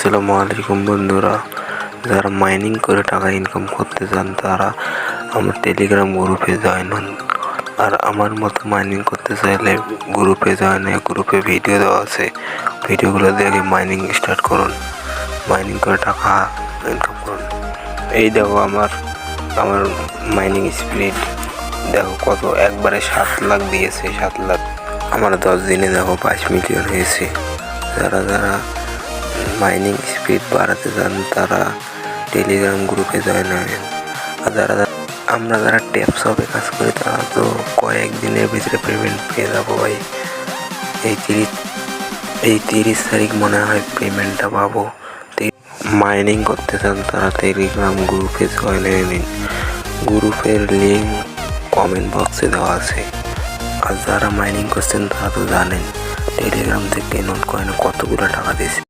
আসসালামু আলাইকুম বন্ধুরা। যারা মাইনিং করে টাকা ইনকাম করতে চান, তারা আমার টেলিগ্রাম গ্রুপে জয়েন হন। আর আমার মতো মাইনিং করতে চাইলে গ্রুপে জয়েন হয়ে গ্রুপে ভিডিও দেওয়া আছে। ভিডিওগুলো দেখে মাইনিং স্টার্ট করুন। মাইনিং করে টাকা ইনকাম করুন। এই দেখো আমার আমার মাইনিং স্পিড দেখো কত, একবারে সাত লাখ দিয়েছে, সাত লাখ। আমার দশ দিনে দেখো পাঁচ মিলিয়ন হয়েছে। যারা যারা মাইনিং স্পিড বাড়াতে চান, তারা টেলিগ্রাম গ্রুপে জয়েন হবেন। আর যারা আমরা যারা ট্যাপ শপে কাজ করি, তারা তো কয়েক দিনের ভিতরে পেমেন্ট পেয়ে যাব ভাই। এই তিরিশ এই তিরিশ তারিখ মনে হয় পেমেন্টটা পাবো। মাইনিং করতে চান, তারা টেলিগ্রাম গ্রুপে জয়েন হয়ে নিন। গ্রুপের লিঙ্ক কমেন্ট বক্সে দেওয়া আছে। আর যারা মাইনিং করছেন, তারা তো জানেন, টেলিগ্রাম থেকে নোট কয়েনে কতগুলো টাকা দিয়েছে।